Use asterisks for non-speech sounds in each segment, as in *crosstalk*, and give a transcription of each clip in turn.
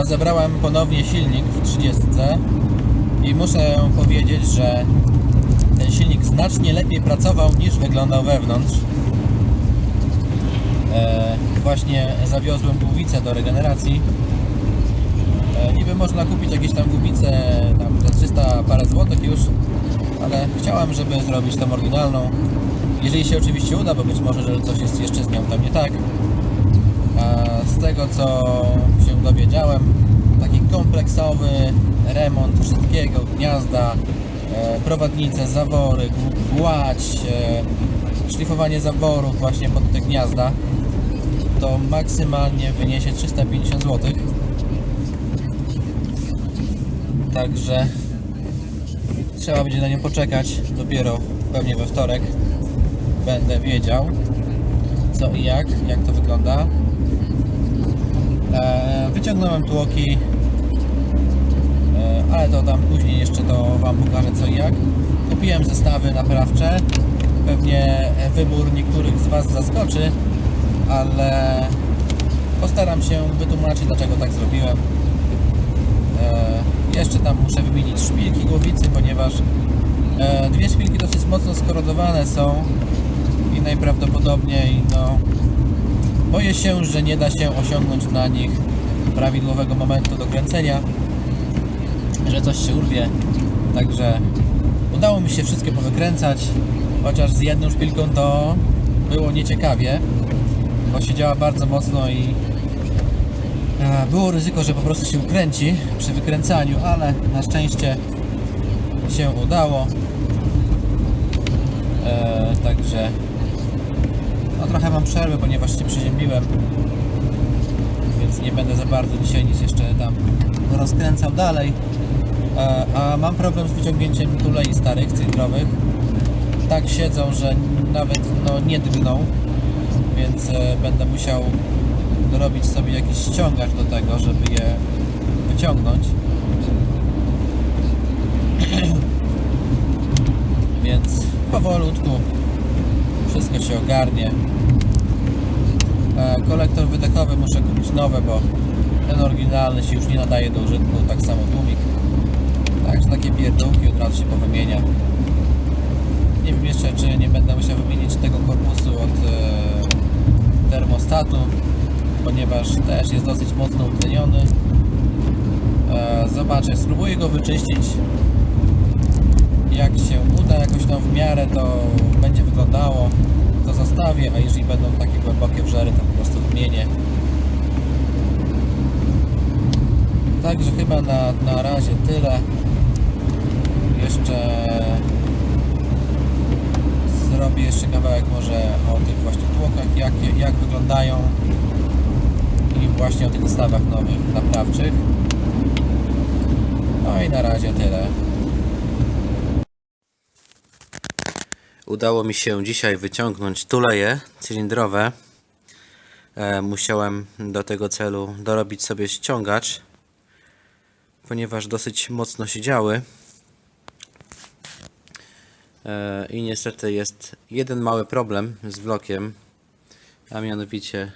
rozebrałem ponownie silnik w 30 i muszę powiedzieć, że ten silnik znacznie lepiej pracował niż wyglądał wewnątrz. E, właśnie zawiozłem głowicę do regeneracji. E, niby można kupić jakieś tam głowice tam za 300 parę złotych już, ale chciałem, żeby zrobić tą oryginalną. Jeżeli się oczywiście uda, bo być może, że coś jest jeszcze z nią tam nie tak. A z tego co dowiedziałem, taki kompleksowy remont wszystkiego, gniazda, e, prowadnice, zawory, gładź, e, szlifowanie zaworów właśnie pod te gniazda, to maksymalnie wyniesie 350 zł. Także trzeba będzie na nią poczekać. Dopiero pewnie we wtorek będę wiedział co i jak, jak to wygląda. E, wyciągnąłem tłoki, e, ale to tam później jeszcze to Wam pokażę co i jak. Kupiłem zestawy naprawcze. Pewnie wybór niektórych z Was zaskoczy, ale postaram się wytłumaczyć dlaczego tak zrobiłem. E, jeszcze tam muszę wymienić szpilki głowicy, ponieważ dwie szpilki dosyć mocno skorodowane są i najprawdopodobniej no, boję się, że nie da się osiągnąć na nich prawidłowego momentu do kręcenia, że coś się urwie. Także udało mi się wszystkie powykręcać, chociaż z jedną szpilką to było nieciekawie, bo siedziała bardzo mocno i e, było ryzyko, że po prostu się ukręci przy wykręcaniu, ale na szczęście się udało. E, także trochę mam przerwę, ponieważ się przeziębiłem więc nie będę za bardzo dzisiaj nic jeszcze tam rozkręcał dalej. E, a mam problem z wyciągnięciem tulei starych, cylindrowych. Tak siedzą, że nawet no, nie drgną więc e, będę musiał dorobić sobie jakiś ściągacz do tego, żeby je wyciągnąć. *clears throat* Więc powolutku wszystko się ogarnie. E, kolektor wydechowy muszę kupić nowe, bo ten oryginalny się już nie nadaje do użytku, tak samo tłumik. Także takie pierdółki od razu się powymienia. Nie wiem jeszcze, czy nie będę musiał wymienić tego korpusu od e, termostatu, ponieważ też jest dosyć mocno utleniony. E, zobaczę, spróbuję go wyczyścić jak się uda jakoś tam w miarę to będzie wyglądało to zostawię, a jeżeli będą takie głębokie wżery to po prostu wymienię. Także chyba na, na razie tyle. Jeszcze zrobię jeszcze kawałek może o tych właśnie tłokach jak, jak wyglądają i właśnie o tych zestawach nowych naprawczych. No i na razie tyle Udało mi się dzisiaj wyciągnąć tuleje cylindrowe. E, musiałem do tego celu dorobić sobie ściągacz, ponieważ dosyć mocno siedziały. E, I niestety jest jeden mały problem z blokiem, a mianowicie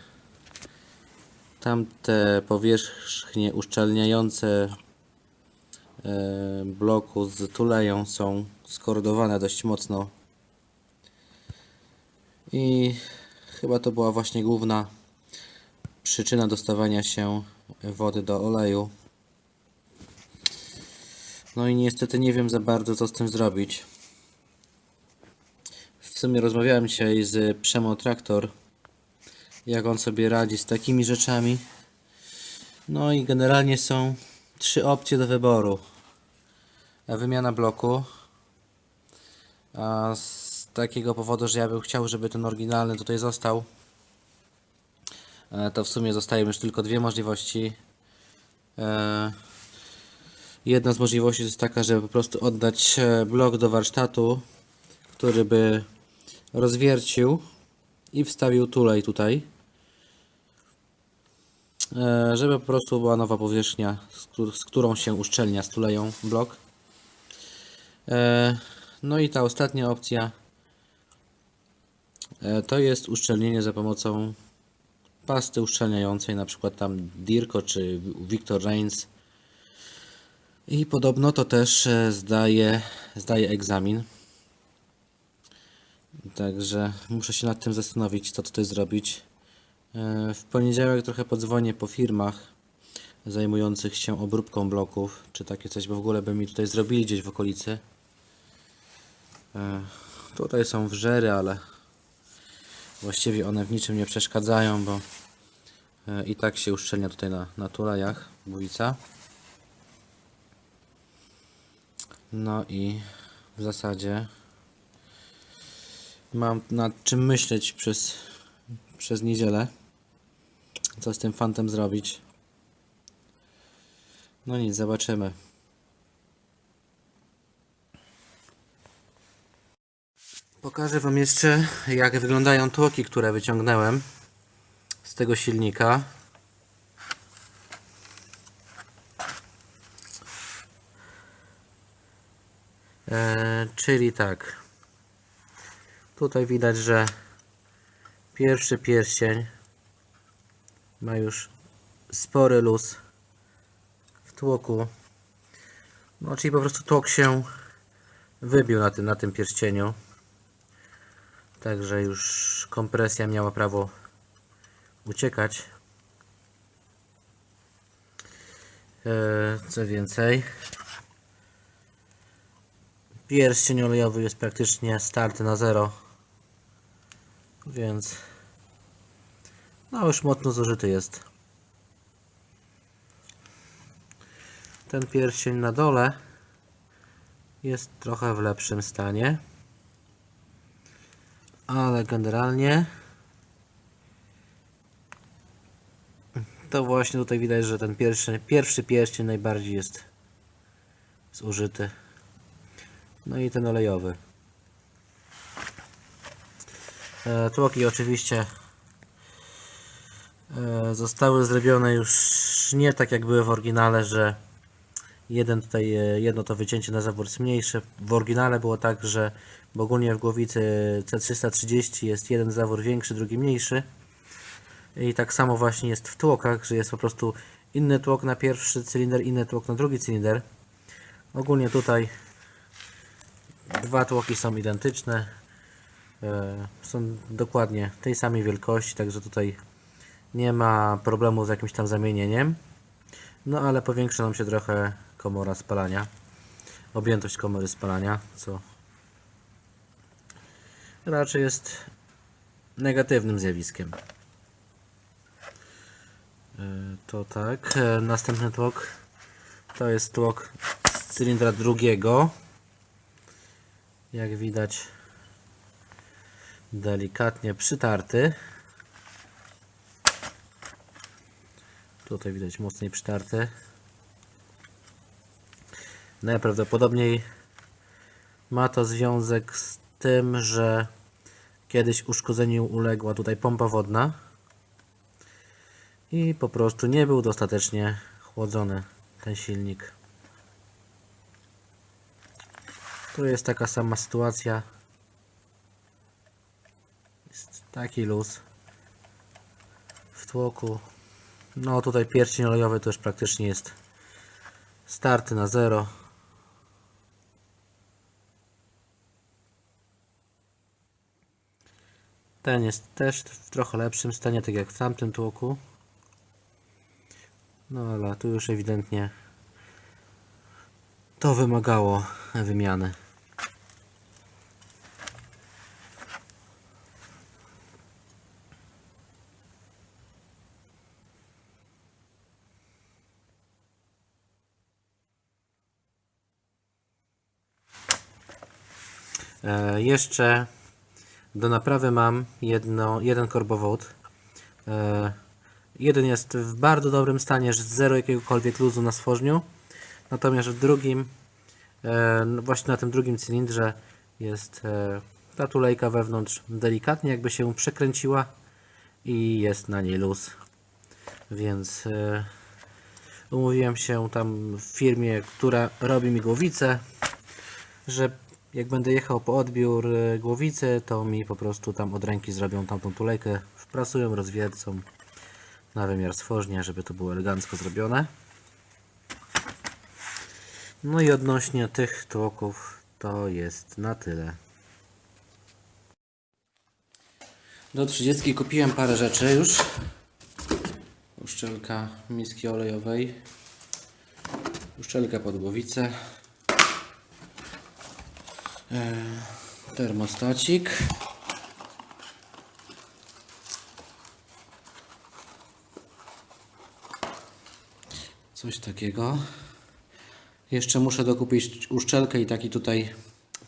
tamte powierzchnie uszczelniające e, bloku z tuleją są skordowane dość mocno i chyba to była właśnie główna przyczyna dostawania się wody do oleju. No i niestety nie wiem za bardzo co z tym zrobić. W sumie rozmawiałem dzisiaj z Przemo Traktor, jak on sobie radzi z takimi rzeczami. No i generalnie są trzy opcje do wyboru. Wymiana bloku, a z takiego powodu, że ja bym chciał, żeby ten oryginalny tutaj został, e, to w sumie zostają już tylko dwie możliwości. E, Jedna z możliwości jest taka, żeby po prostu oddać e, blok do warsztatu, który by rozwiercił i wstawił tulej tutaj, żeby po prostu była nowa powierzchnia, z któ- z którą się uszczelnia z tuleją blok. No i ta ostatnia opcja to jest uszczelnienie za pomocą pasty uszczelniającej, na przykład tam Dirko czy Victor Reigns. I podobno to też e, zdaje, zdaje egzamin. Także muszę się nad tym zastanowić, co tutaj zrobić. E, W poniedziałek trochę podzwonię po firmach zajmujących się obróbką bloków, czy takie coś w ogóle by mi tutaj zrobili gdzieś w okolicy. E, Tutaj są wrzery, ale właściwie one w niczym nie przeszkadzają, bo e, i tak się uszczelnia tutaj na, na tulejach bulica. No i w zasadzie mam nad czym myśleć przez, przez niedzielę. Co z tym fantem zrobić. No nic, zobaczymy. Pokażę Wam jeszcze, jak wyglądają tłoki, które wyciągnąłem z tego silnika. E, czyli tak. Tutaj widać, że pierwszy pierścień ma już spory luz w tłoku. No, czyli po prostu tłok się wybił na tym, na tym pierścieniu. Także już kompresja miała prawo uciekać. E, Co więcej, pierścień olejowy jest praktycznie starty na zero, więc no już mocno zużyty jest. Ten pierścień na dole jest trochę w lepszym stanie ale generalnie to właśnie tutaj widać, że ten pierwszy, pierwszy pierścień najbardziej jest zużyty. No i ten olejowy. E, Tłoki oczywiście e, zostały zrobione już nie tak jak były w oryginale, że jeden tutaj, e, jedno to wycięcie na zawór jest mniejsze. W oryginale było tak, że ogólnie w głowicy C330 jest jeden zawór większy, drugi mniejszy. I tak samo właśnie jest w tłokach, że jest po prostu inny tłok na pierwszy cylinder, inny tłok na drugi cylinder. Ogólnie tutaj dwa tłoki są identyczne. E, Są dokładnie tej samej wielkości, także tutaj nie ma problemu z jakimś tam zamienieniem. No ale powiększa nam się trochę komora spalania. Objętość komory spalania, co raczej jest negatywnym zjawiskiem. E, To tak. E, Następny tłok to jest tłok z cylindra drugiego. Jak widać, delikatnie przytarty. Tutaj widać mocniej przytarty. Najprawdopodobniej ma to związek z tym, że kiedyś uszkodzeniu uległa tutaj pompa wodna i po prostu nie był dostatecznie chłodzony ten silnik. Tu jest taka sama sytuacja. Jest taki luz w tłoku. No tutaj pierścień olejowy to już praktycznie jest starty na zero. Ten jest też w trochę lepszym stanie, tak jak w tamtym tłoku. No ale tu już ewidentnie to wymagało wymiany. E, jeszcze do naprawy mam jedno, jeden korbowód. E, jeden jest w bardzo dobrym stanie, że zero jakiegokolwiek luzu na stworzniu. Natomiast w drugim, e, no właśnie na tym drugim cylindrze jest e, ta tulejka wewnątrz delikatnie jakby się przekręciła i jest na niej luz. Więc umówiłem się tam w firmie, która robi mi głowicę, że jak będę jechał po odbiór e, głowicy, to mi po prostu tam od ręki zrobią tamtą tulejkę, wprasują, rozwiercą na wymiar stworznia, żeby to było elegancko zrobione. No i odnośnie tych tłoków to jest na tyle. Do 30 kupiłem parę rzeczy już. Uszczelka miski olejowej. Uszczelka pod głowicę. E, termostacik. Coś takiego. Jeszcze muszę dokupić uszczelkę i taki tutaj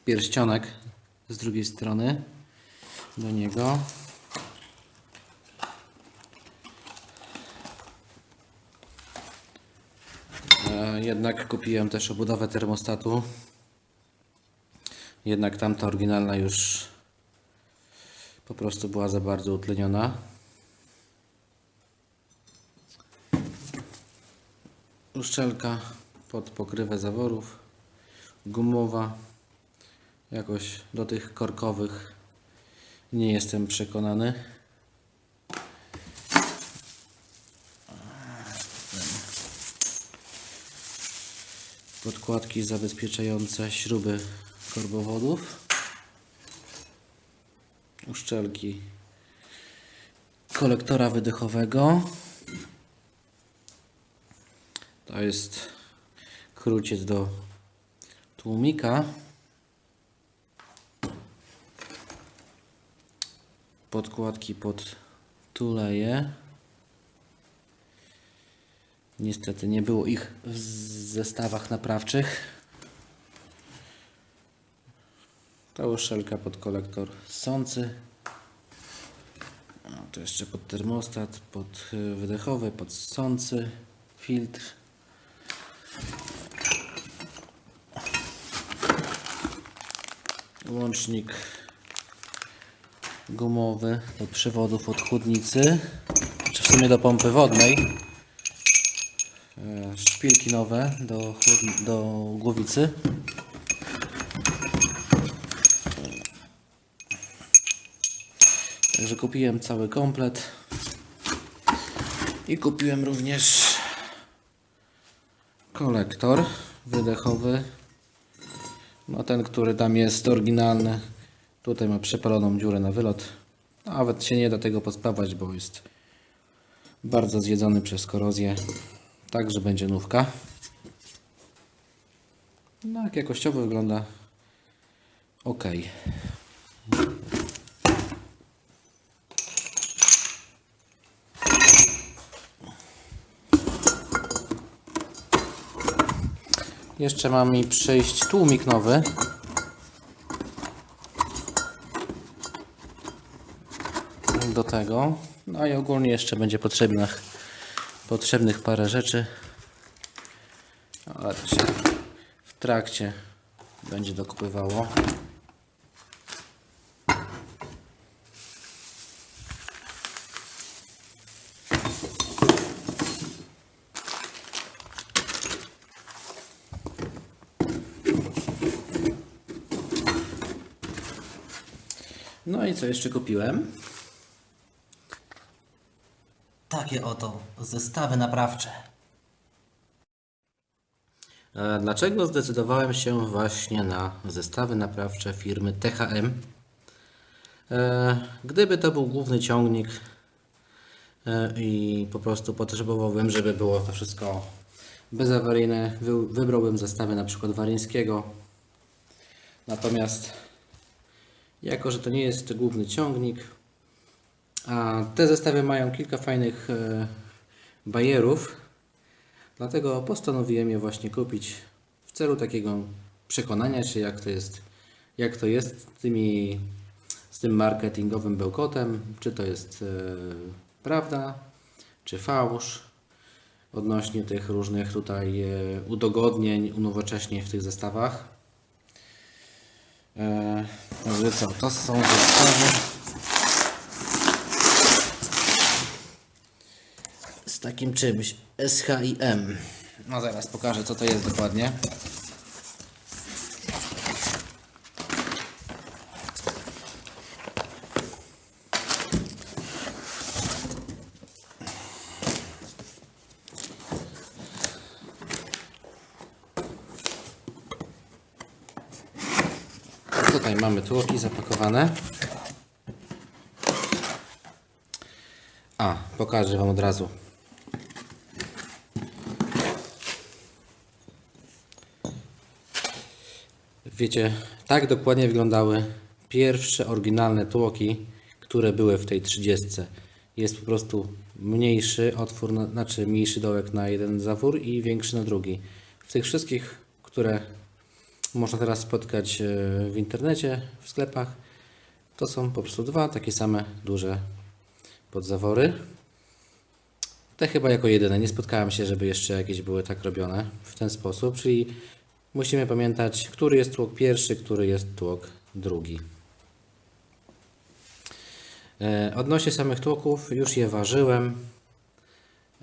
pierścionek z drugiej strony do niego. E, Jednak kupiłem też obudowę termostatu. Jednak tamta oryginalna już po prostu była za bardzo utleniona. Uszczelka pod pokrywę zaworów, gumowa. Jakoś do tych korkowych nie jestem przekonany. Podkładki zabezpieczające śruby korbowodów. Uszczelki kolektora wydechowego. To jest kruciec do tłumika. Podkładki pod tuleje. Niestety nie było ich w zestawach naprawczych. Ta uszczelka pod kolektor sący. No, to jeszcze pod termostat, pod y, wydechowy, pod sący, filtr. Łącznik gumowy do przewodów od chłodnicy, czy w sumie do pompy wodnej. E, Szpilki nowe do, do głowicy. Także kupiłem cały komplet. I kupiłem również kolektor wydechowy. No ten, który tam jest oryginalny. Tutaj ma przepaloną dziurę na wylot. Nawet się nie da tego pospawać, bo jest bardzo zjedzony przez korozję. Także będzie nówka. No jak jakościowo wygląda ok. Jeszcze ma mi przyjść tłumik nowy. Do tego. No i ogólnie jeszcze będzie potrzebnych, potrzebnych parę rzeczy. Ale to się w trakcie będzie dokupywało. Co jeszcze kupiłem? Takie oto zestawy naprawcze. Dlaczego zdecydowałem się właśnie na zestawy naprawcze firmy THM? E, Gdyby to był główny ciągnik e, i po prostu potrzebowałbym, żeby było to wszystko bezawaryjne, wy- wybrałbym zestawy na przykład Waryńskiego. Natomiast jako, że to nie jest główny ciągnik, a te zestawy mają kilka fajnych e, bajerów, dlatego postanowiłem je właśnie kupić w celu takiego przekonania się, jak to jest, jak to jest z, tymi, z tym marketingowym bełkotem, czy to jest e, prawda, czy fałsz, odnośnie tych różnych tutaj e, udogodnień, unowocześnień w tych zestawach. E, Także co, to są zestawy z takim czymś SHIM. No zaraz pokażę co to jest dokładnie. Tłoki zapakowane. A, pokażę Wam od razu. Wiecie, tak dokładnie wyglądały pierwsze oryginalne tłoki, które były w tej 30. Jest po prostu mniejszy otwór, na, znaczy mniejszy dołek na jeden zawór i większy na drugi. W tych wszystkich, które można teraz spotkać e, w internecie, w sklepach, to są po prostu dwa takie same duże podzawory. Te chyba jako jedyne. Nie spotkałem się, żeby jeszcze jakieś były tak robione w ten sposób, czyli musimy pamiętać, który jest tłok pierwszy, który jest tłok drugi. E, Odnośnie samych tłoków, już je ważyłem.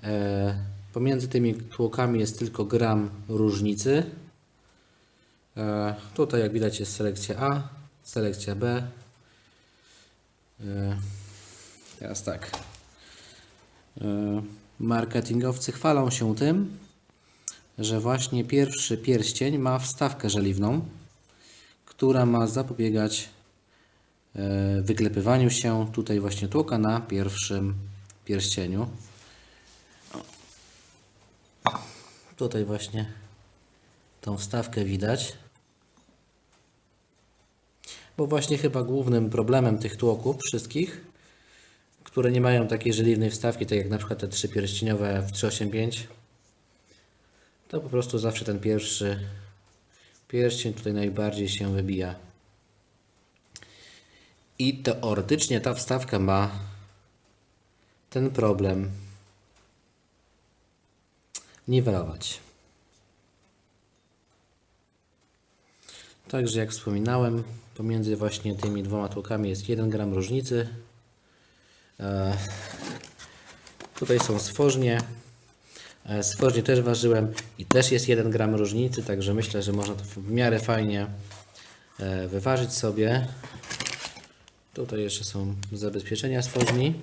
E, Pomiędzy tymi tłokami jest tylko gram różnicy. E, Tutaj jak widać jest selekcja A, selekcja B. E, Teraz tak. E, Marketingowcy chwalą się tym, że właśnie pierwszy pierścień ma wstawkę żeliwną, która ma zapobiegać wyklepywaniu się tutaj właśnie tłoka na pierwszym pierścieniu. Tutaj właśnie tą wstawkę widać. Bo właśnie chyba głównym problemem tych tłoków wszystkich, które nie mają takiej żeliwnej wstawki, tak jak na przykład te trzy pierścieniowe w 385, to po prostu zawsze ten pierwszy pierścień tutaj najbardziej się wybija. I teoretycznie ta wstawka ma ten problem niwelować. Także jak wspominałem, pomiędzy właśnie tymi dwoma tłokami jest 1 gram różnicy. E, Tutaj są stworznie. E, też ważyłem i też jest 1 gram różnicy, także myślę, że można to w miarę fajnie e, wyważyć sobie. Tutaj jeszcze są zabezpieczenia stworzni.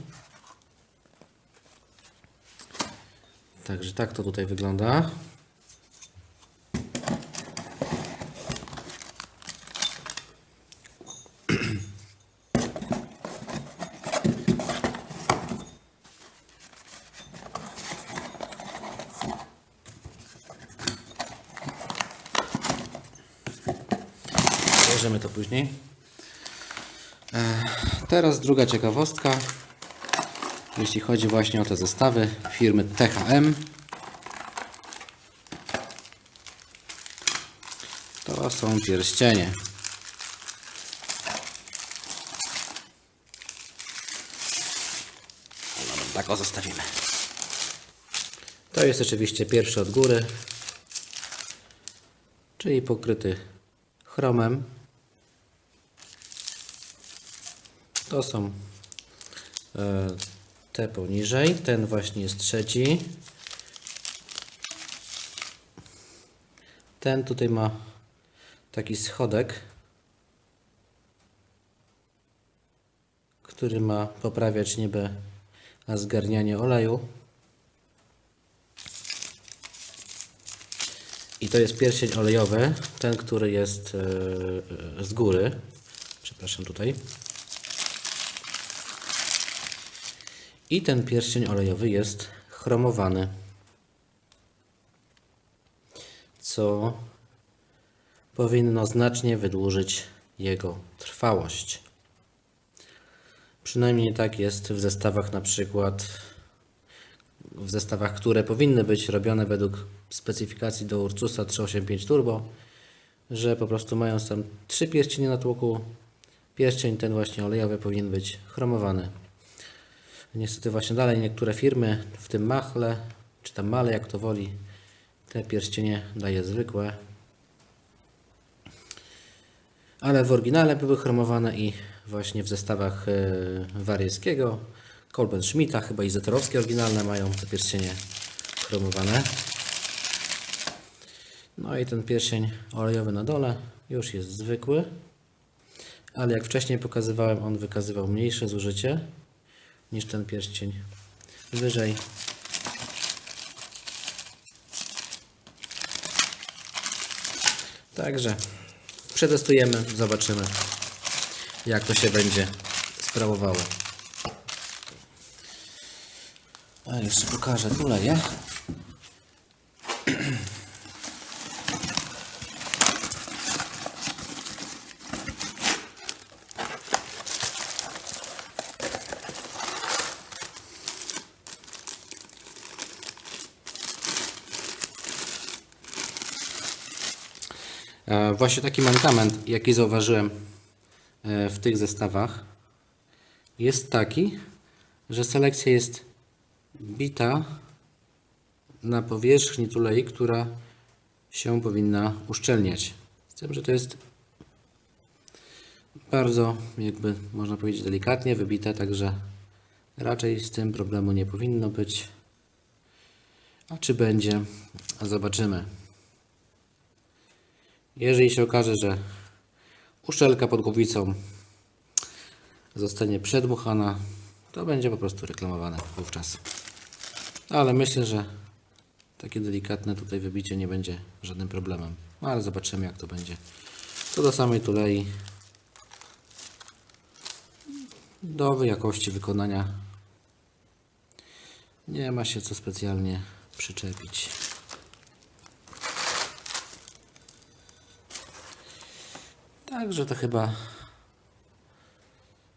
Także tak to tutaj wygląda. Bierzemy to później. E, Teraz druga ciekawostka. Jeśli chodzi właśnie o te zestawy firmy THM. To są pierścienie. Dobra, tak o zostawimy. To jest oczywiście pierwszy od góry, czyli pokryty chromem. To są e, te poniżej. Ten właśnie jest trzeci. Ten tutaj ma taki schodek, który ma poprawiać niby zgarnianie oleju. I to jest pierścień olejowy, ten, który jest e, z góry. Przepraszam tutaj. I ten pierścień olejowy jest chromowany. Co powinno znacznie wydłużyć jego trwałość. Przynajmniej tak jest w zestawach na przykład w zestawach, które powinny być robione według specyfikacji do Ursusa 385 Turbo, że po prostu mając tam trzy pierścienie na tłoku, pierścień ten właśnie olejowy powinien być chromowany. Niestety właśnie dalej niektóre firmy, w tym Machle, czy tam Male, jak to woli, te pierścienie daje zwykłe. Ale w oryginale były chromowane i właśnie w zestawach yy, Waryjskiego, Kolben Schmidta, chyba i Zetorowskie oryginalne mają te pierścienie chromowane. No i ten pierścień olejowy na dole już jest zwykły, ale jak wcześniej pokazywałem, on wykazywał mniejsze zużycie niż ten pierścień wyżej. Także przetestujemy, zobaczymy jak to się będzie sprawowało. A jeszcze pokażę, tu *clears throat* Właśnie taki mankament, jaki zauważyłem e, w tych zestawach, jest taki, że selekcja jest bita na powierzchni tulei, która się powinna uszczelniać. Z tym, że to jest bardzo, jakby można powiedzieć, delikatnie wybite, także raczej z tym problemu nie powinno być. A czy będzie? Zobaczymy. Jeżeli się okaże, że uszczelka pod głowicą zostanie przedmuchana, to będzie po prostu reklamowane wówczas. Ale myślę, że takie delikatne tutaj wybicie nie będzie żadnym problemem. No, ale zobaczymy jak to będzie. Co do samej tulei, do jakości wykonania nie ma się co specjalnie przyczepić. Także to chyba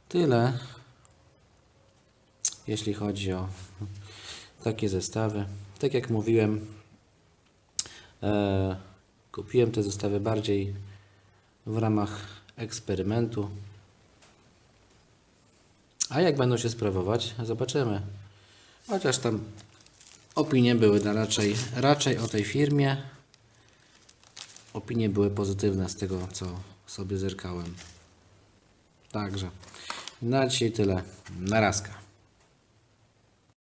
tyle, jeśli chodzi o takie zestawy. Tak jak mówiłem, e, kupiłem te zestawy bardziej w ramach eksperymentu. A jak będą się sprawować, zobaczymy. Chociaż tam opinie były na raczej, raczej o tej firmie. Opinie były pozytywne z tego, co sobie zerkałem. Także na dzisiaj tyle. Narazka.